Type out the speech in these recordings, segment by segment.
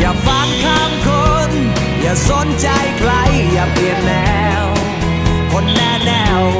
อย่าฟังคำคน อย่าสนใจใคร อย่าเปลี่ยนแนว คนแน่แนว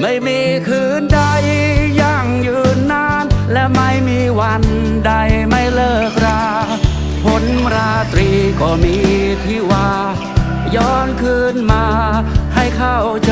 ไม่มีคืนใดยั่งยืนนาน และไม่มีวันใดไม่เลิกราผลราตรีก็มีที่ว่า ย้อนคืนมาให้เข้าใจ